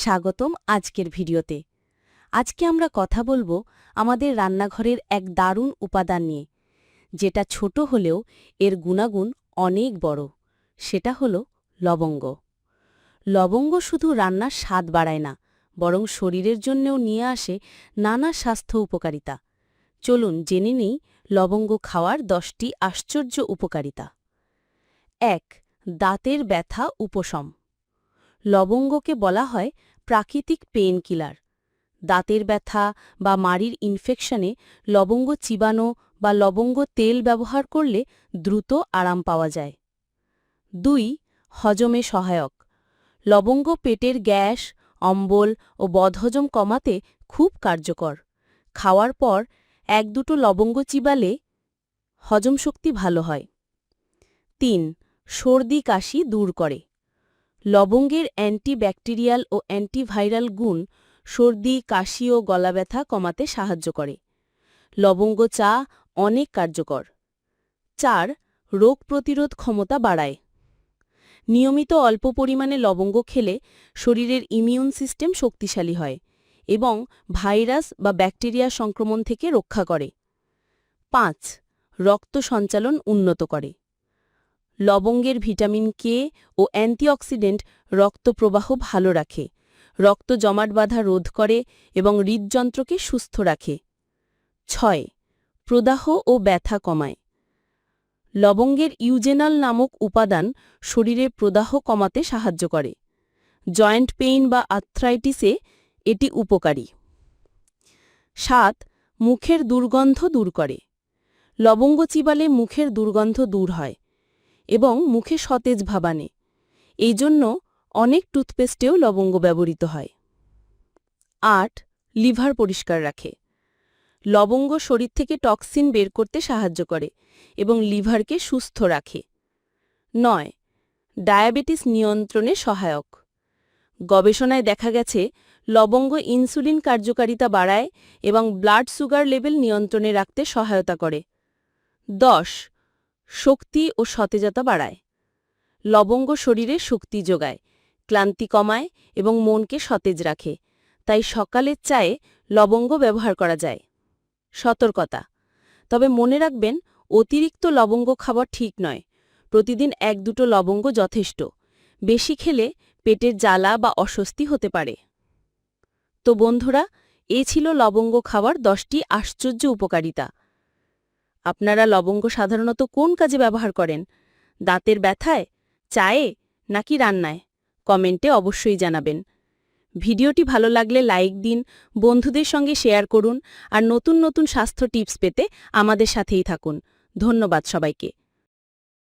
স্বাগতম আজকের ভিডিওতে। আজকে আমরা কথা বলব আমাদের রান্নাঘরের এক দারুণ উপাদান নিয়ে, যেটা ছোট হলেও এর গুণাগুণ অনেক বড়। সেটা হল লবঙ্গ। লবঙ্গ শুধু রান্নার স্বাদ বাড়ায় না, বরং শরীরের জন্যও নিয়ে আসে নানা স্বাস্থ্য উপকারিতা। চলুন জেনে নিই লবঙ্গ খাওয়ার দশটি আশ্চর্য উপকারিতা। এক, দাঁতের ব্যথা উপশম। লবঙ্গকে বলা হয় প্রাকৃতিক পেন কিলার। দাঁতের ব্যথা বা মাড়ির ইনফেকশনে লবঙ্গ চিবানো বা লবঙ্গ তেল ব্যবহার করলে দ্রুত আরাম পাওয়া যায়। দুই, হজমে সহায়ক। লবঙ্গ পেটের গ্যাস, অম্বল ও বদহজম কমাতে খুব কার্যকর। খাওয়ার পর এক দুটো লবঙ্গ চিবালে হজম শক্তি ভালো হয়। তিন, সর্দি কাশি দূর করে। লবঙ্গের অ্যান্টিব্যাকটেরিয়াল ও অ্যান্টিভাইরাল গুণ সর্দি, কাশি ও গলা ব্যথা কমাতে সাহায্য করে। লবঙ্গ চা অনেক কার্যকর। চার, রোগ প্রতিরোধ ক্ষমতা বাড়ায়। নিয়মিত অল্প পরিমাণে লবঙ্গ খেলে শরীরের ইমিউন সিস্টেম শক্তিশালী হয় এবং ভাইরাস বা ব্যাকটেরিয়া সংক্রমণ থেকে রক্ষা করে। পাঁচ, রক্ত সঞ্চালন উন্নত করে। লবঙ্গের ভিটামিন কে ও অ্যান্টিঅক্সিডেন্ট রক্ত প্রবাহ ভালো রাখে। রক্ত জমাট বাধা রোধ করে এবং হৃদযন্ত্রকে সুস্থ রাখে। ছয়, প্রদাহ ও ব্যথা কমায়। লবঙ্গের ইউজেনাল নামক উপাদান শরীরে প্রদাহ কমাতে সাহায্য করে। জয়েন্ট পেইন বা আর্থ্রাইটিসে এটি উপকারী। সাত, মুখের দুর্গন্ধ দূর করে। লবঙ্গ চিবালে মুখের দুর্গন্ধ দূর হয়। এবং মুখে সতেজ ভাবানে। এই জন্য অনেক টুথপেস্টেও লবঙ্গ ব্যবহৃত হয়। আট, লিভার পরিষ্কার রাখে। লবঙ্গ শরীর থেকে টক্সিন বের করতে সাহায্য করে এবং লিভারকে সুস্থ রাখে। নয়, ডায়াবেটিস নিয়ন্ত্রণে সহায়ক। গবেষণায় দেখা গেছে, লবঙ্গ ইনসুলিন কার্যকারিতা বাড়ায় এবং ব্লাড সুগার লেভেল নিয়ন্ত্রণে রাখতে সহায়তা করে। দশ শক্তি ও সতেজতা বাড়ায়। লবঙ্গ শরীরে শক্তি যোগায়, ক্লান্তি কমায় এবং মনকে সতেজ রাখে। তাই সকালের চায়ে লবঙ্গ ব্যবহার করা যায়। সতর্কতা। তবে মনে রাখবেন, অতিরিক্ত লবঙ্গ খাবার ঠিক নয়। প্রতিদিন এক দুটো লবঙ্গ যথেষ্ট। বেশি খেলে পেটের জ্বালা বা অস্বস্তি হতে পারে। তো বন্ধুরা, এ ছিল লবঙ্গ খাওয়ার দশটি আশ্চর্য উপকারিতা। আপনারা লবঙ্গ সাধারণত কোন কাজে ব্যবহার করেন? দাঁতের ব্যথায়, চায়ে, নাকি রান্নায়? কমেন্টে অবশ্যই জানাবেন। ভিডিওটি ভালো লাগলে লাইক দিন, বন্ধুদের সঙ্গে শেয়ার করুন, আর নতুন নতুন স্বাস্থ্য টিপস পেতে আমাদের সাথেই থাকুন। ধন্যবাদ সবাইকে।